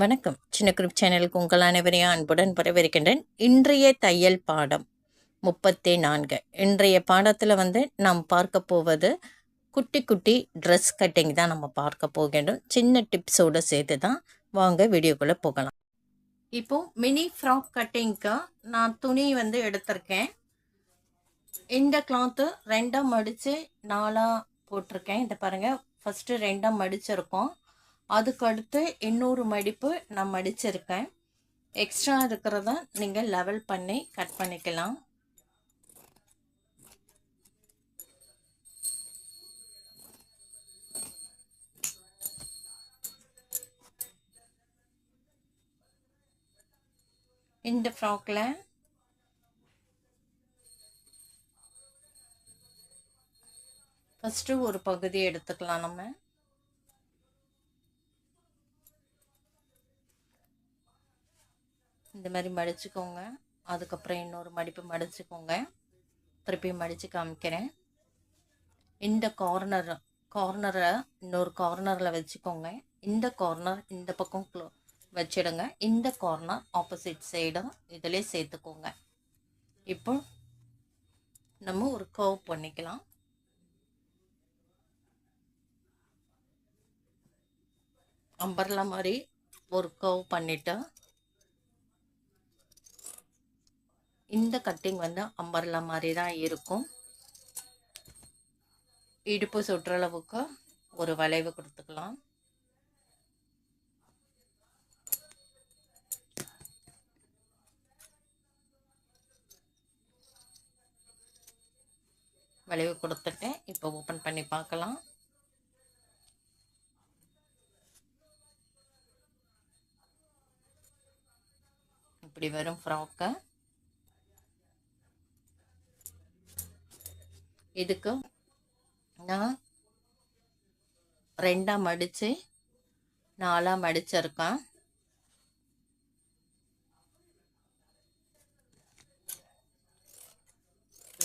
வணக்கம். சின்ன குரூப் சேனலுக்கு உங்கள் அனைவரையும் அன்புடன் வரவேற்கின்றேன். இன்றைய தையல் பாடம் முப்பத்தி நான்கு. இன்றைய பாடத்தில் வந்து நாம் பார்க்க போவது குட்டி குட்டி ட்ரெஸ் கட்டிங் தான் நம்ம பார்க்க போகின்றோம். சின்ன டிப்ஸோடு சேர்த்து தான் வாங்க வீடியோக்குள்ளே போகலாம். இப்போ மினி ஃப்ராக் கட்டிங்க்கு நான் துணி வந்து எடுத்திருக்கேன். இந்த கிளாத்து ரெண்டாக மடித்து நாலாக போட்டிருக்கேன். இதை பாருங்கள் ஃபஸ்ட்டு ரெண்டாக மடிச்சிருக்கோம். அதுக்கடுத்து இன்னொரு மடிப்பு நான் மடிச்சிருக்கேன். எக்ஸ்ட்ரா இருக்கிறத நீங்கள் லெவல் பண்ணி கட் பண்ணிக்கலாம். இந்த ஃப்ராக்கில் ஃபஸ்ட்டு ஒரு பகுதி எடுத்துக்கலாம் நம்ம. இந்த மாதிரி மடிச்சுக்கோங்க. அதுக்கப்புறம் இன்னொரு மடிப்பு மடிச்சுக்கோங்க. திருப்பி மடித்து காமிக்கிறேன். இந்த கார்னர் கார்னரை இன்னொரு கார்னரில் வச்சுக்கோங்க. இந்த கார்னர் இந்த பக்கம் க்ளோ வச்சிடுங்க. இந்த கார்னர் ஆப்போசிட் சைடும் இதிலே சேர்த்துக்கோங்க. இப்போ நம்ம ஒரு கர்வ் பண்ணிக்கலாம். அம்பர்லா மாதிரி ஒரு கர்வ் பண்ணிவிட்டு இந்த கட்டிங் வந்து அம்பர்லா மாதிரி தான் இருக்கும். இடுப்பு சுற்றளவுக்கு ஒரு வளைவு கொடுத்துக்கலாம். வளைவு கொடுத்துட்டேன் இப்போ ஓப்பன் பண்ணி பார்க்கலாம். இப்படி வரும் ஃப்ராக்கை இதுக்கு நான் ரெண்டாக மடித்து நாலாக மடிச்சிருக்கேன்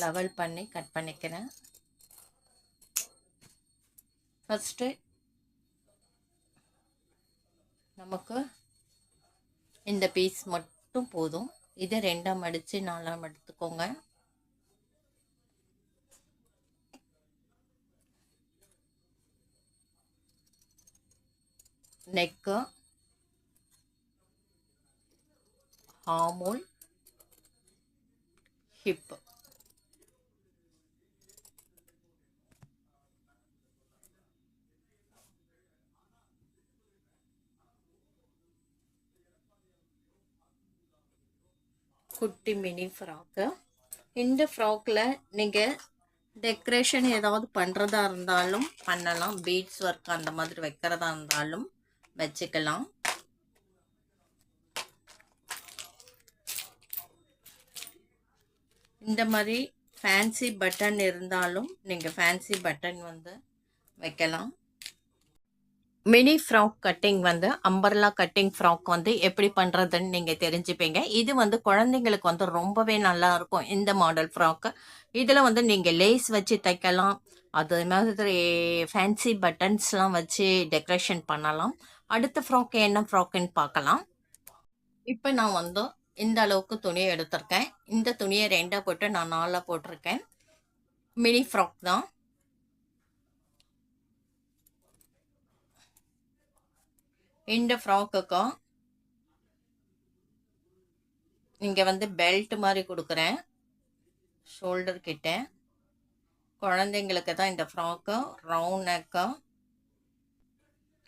லெவல் பண்ணி கட் பண்ணிக்கிறேன். ஃபஸ்ட்டு நமக்கு இந்த பீஸ் மட்டும் போதும். இதை ரெண்டாம் மடித்து நாலாம் எடுத்துக்கோங்க. நெக்கு ஹார்மோல் ஹிப் குட்டி மினி ஃப்ராக்கு இந்த ஃப்ராக்கில் நீங்கள் டெக்கரேஷன் ஏதாவது பண்ணுறதா இருந்தாலும் பண்ணலாம். பீட்ஸ் ஒர்க் அந்த மாதிரி வைக்கிறதா இருந்தாலும் வச்சுக்கலாம். இந்த மாதிரி ஃபேன்சி பட்டன் இருந்தாலும் நீங்கள் ஃபேன்சி பட்டன் வந்து வைக்கலாம். மினி ஃப்ராக் கட்டிங் வந்து அம்பர்லா கட்டிங் ஃப்ராக் வந்து எப்படி பண்ணுறதுன்னு நீங்கள் தெரிஞ்சுப்பீங்க. இது வந்து குழந்தைங்களுக்கு வந்து ரொம்பவே நல்லா இருக்கும் இந்த மாடல் ஃப்ராக்கு இதில் வந்து நீங்கள் லேஸ் வச்சு தைக்கலாம். அது மாதிரி ஃபேன்சி பட்டன்ஸ்லாம் வச்சு டெக்கரேஷன் பண்ணலாம். அடுத்த ஃப்ராக் என்ன ஃப்ராக்குன்னு பார்க்கலாம். இப்போ நான் வந்து இந்த அளவுக்கு துணியை எடுத்திருக்கேன். இந்த துணியை ரெண்டாக போட்டு நான் நாலாக போட்டிருக்கேன். மினி ஃப்ராக் தான். இந்த ஃப்ராக்குக்கும் இங்கே வந்து பெல்ட் மாதிரி கொடுக்குறேன். ஷோல்டர் கிட்ட. குழந்தைங்களுக்கு தான் இந்த ஃப்ராக்கு. ரவுண்ட் நெக்கா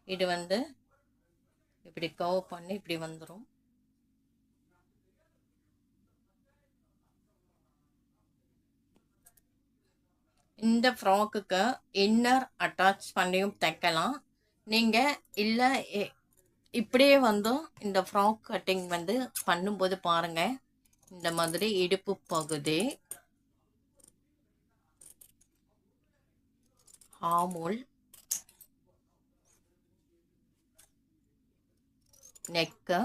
இது வந்து இப்படி கவ் பண்ணி இப்படி வந்துடும் இந்த ஃப்ராக்குக்கு இன்னர் அட்டாச் பண்ணியும் தைக்கலாம். நீங்கள் இல்லை இப்படியே வந்து இந்த ஃப்ராக் கட்டிங் வந்து பண்ணும்போது பாருங்கள் இந்த மாதிரி இடுப்பு பகுதி ஹாமோல் நெக்கு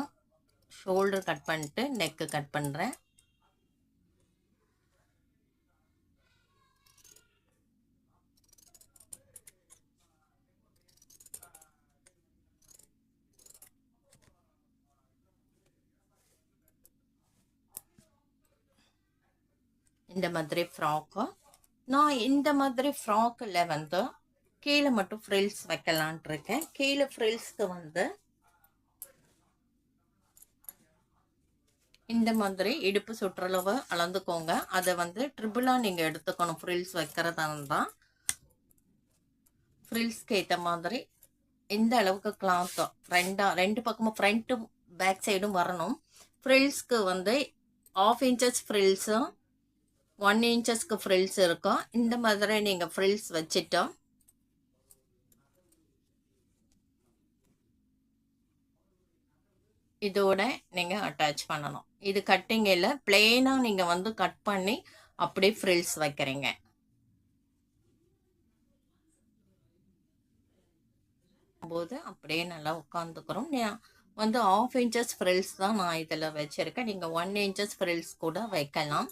ஷோல்டர் கட் பண்ணிட்டு நெக்கு கட் பண்ணுறேன் இந்த மாதிரி ஃப்ராக்கு நான் இந்த மாதிரி ஃப்ராக்கில் வந்து கீழே மட்டும் ஃப்ரில்ஸ் வைக்கலான்ட்டு இருக்கேன். கீழே ஃப்ரில்ஸ்க்கு வந்து இந்த மாதிரி இடுப்பு சுற்றளவு அளந்துக்கோங்க. அதை வந்து ட்ரிபிளாக நீங்கள் எடுத்துக்கணும். ஃப்ரில்ஸ் வைக்கிறதா இருந்தால் ஃப்ரில்ஸ்க்கு ஏற்ற மாதிரி இந்த அளவுக்கு கிளாத்தோ ரெண்டா ரெண்டு பக்கமும் ஃப்ரண்ட்டும் பேக் சைடும் வரணும். ஃப்ரில்ஸ்க்கு வந்து ஆஃப் இன்ச்சஸ் ஃப்ரில்ஸும் ஒன் இன்ச்சஸ்க்கு ஃப்ரில்ஸ் இருக்கும் இந்த மாதிரி நீங்கள் ஃப்ரில்ஸ் வச்சுட்டோம் இதோட நீங்கள் அட்டாச் பண்ணணும். இது கட்டிங்கில் பிளெயினாக நீங்கள் வந்து கட் பண்ணி அப்படியே ஃப்ரில்ஸ் வைக்கிறீங்க. போது அப்படியே நல்லா உட்காந்துக்கிறோம் வந்து ஆஃப் இன்ச்சஸ் ஃப்ரில்ஸ் தான் நான் இதில் வச்சுருக்கேன். நீங்கள் ஒன் இன்ச்சஸ் ஃப்ரில்ஸ் கூட வைக்கலாம்.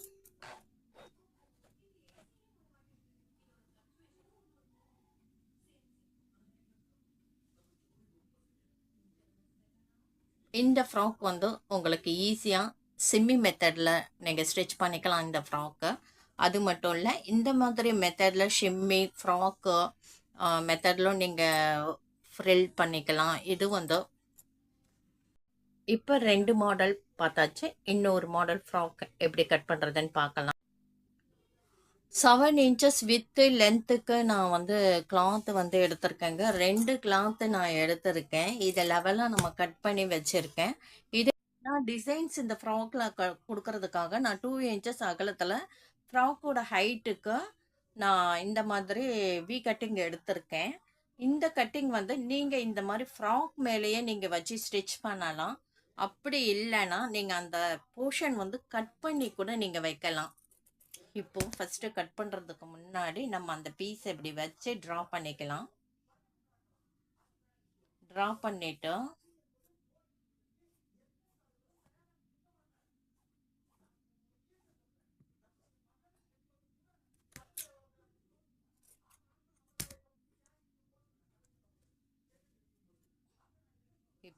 இந்த ஃப்ராக் வந்து உங்களுக்கு ஈஸியாக சிம்மி மெத்தடில் நீங்கள் ஸ்டிச் பண்ணிக்கலாம் இந்த ஃப்ராக்கு அது மட்டும் இல்லை இந்த மாதிரி மெத்தடில் ஷிம்மி ஃப்ராக்கு மெத்தடிலும் நீங்கள் ஃப்ரில் பண்ணிக்கலாம். இது வந்து இப்போ ரெண்டு மாடல் பார்த்தாச்சு. இன்னொரு மாடல் ஃப்ராக் எப்படி கட் பண்ணுறதுன்னு பார்க்கலாம். செவன் இன்ச்சஸ் வித்து லென்த்துக்கு நான் வந்து கிளாத்து வந்து எடுத்திருக்கேங்க. ரெண்டு கிளாத்து நான் எடுத்திருக்கேன். இதை லெவலாக நம்ம கட் பண்ணி வச்சுருக்கேன். இது நான் டிசைன்ஸ் இந்த ஃப்ராக்ல க கொடுக்கறதுக்காக நான் டூ இன்ச்சஸ் அகலத்தில் ஃப்ராக்கோட ஹைட்டுக்கு நான் இந்த மாதிரி வி கட்டிங் எடுத்திருக்கேன். இந்த கட்டிங் வந்து நீங்கள் இந்த மாதிரி ஃப்ராக் மேலேயே நீங்கள் வச்சு ஸ்டிச் பண்ணலாம். அப்படி இல்லைன்னா நீங்கள் அந்த போர்ஷன் வந்து கட் பண்ணி கூட நீங்கள் வைக்கலாம். இப்போ ஃபஸ்ட்டு கட் பண்ணுறதுக்கு முன்னாடி நம்ம அந்த பீஸ் இப்படி வச்சு ட்ரா பண்ணிக்கலாம். ட்ரா பண்ணிவிட்டு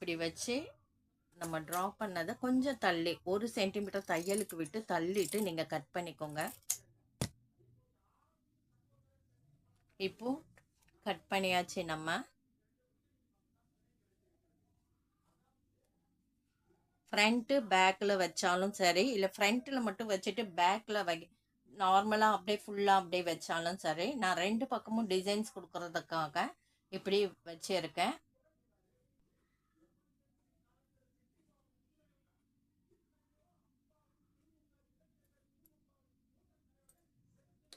இப்படி வச்சு நம்ம ட்ரா பண்ணதை கொஞ்சம் தள்ளி ஒரு சென்டிமீட்டர் தையலுக்கு விட்டு தள்ளிட்டு நீங்கள் கட் பண்ணிக்கோங்க. இப்போ கட் பண்ணியாச்சு நம்ம. ஃப்ரண்ட்டு பேக்கில் வச்சாலும் சரி இல்லை ஃப்ரண்ட்டில் மட்டும் வச்சுட்டு பேக்கில் வை நார்மலாக அப்படியே ஃபுல்லாக அப்படியே வச்சாலும் சரி நான் ரெண்டு பக்கமும் டிசைன்ஸ் கொடுக்குறதுக்காக இப்படி வச்சுருக்கேன்.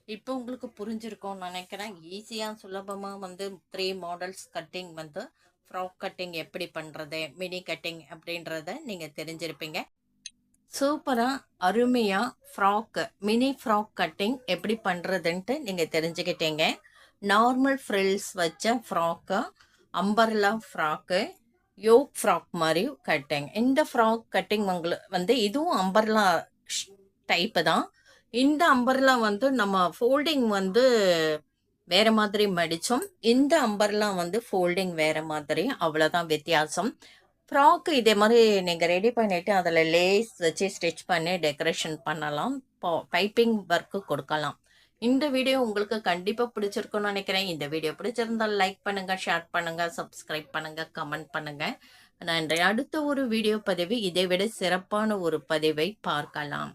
இப்போ உங்களுக்கு புரிஞ்சிருக்கும்னு நினைக்கிறேன். ஈஸியாக சுலபமாக வந்து த்ரீ மாடல்ஸ் கட்டிங் வந்து ஃப்ராக் கட்டிங் எப்படி பண்ணுறது மினி கட்டிங் அப்படின்றத நீங்கள் தெரிஞ்சிருப்பீங்க. சூப்பராக அருமையாக ஃப்ராக்கு மினி ஃப்ராக் கட்டிங் எப்படி பண்ணுறதுன்ட்டு நீங்கள் தெரிஞ்சுக்கிட்டீங்க. நார்மல் ஃப்ரில்ஸ் வச்ச frock umbrella frock yoke frock மாதிரி கட்டிங் இந்த ஃப்ராக் கட்டிங் உங்களுக்கு வந்து இதுவும் அம்பர்லா டைப்பு தான். இந்த அம்பர்லாம் வந்து நம்ம ஃபோல்டிங் வந்து வேற மாதிரி மடித்தோம் இந்த அம்பர்லாம் வந்து ஃபோல்டிங் வேற மாதிரி. அவ்வளோதான் வித்தியாசம். ஃப்ராக்கு இதே மாதிரி நீங்கள் ரெடி பண்ணிவிட்டு அதில் லேஸ் வச்சு ஸ்டிச் பண்ணி டெக்கரேஷன் பண்ணலாம். பைப்பிங் ஒர்க்கு கொடுக்கலாம். இந்த வீடியோ உங்களுக்கு கண்டிப்பாக பிடிச்சிருக்கும்னு நினைக்கிறேன். இந்த வீடியோ பிடிச்சிருந்தால் லைக் பண்ணுங்கள் ஷேர் பண்ணுங்கள் சப்ஸ்கிரைப் பண்ணுங்கள் கமெண்ட் பண்ணுங்கள் நன்றி. அடுத்த ஒரு வீடியோ பதிவு இதை விட சிறப்பான ஒரு பதிவை பார்க்கலாம்.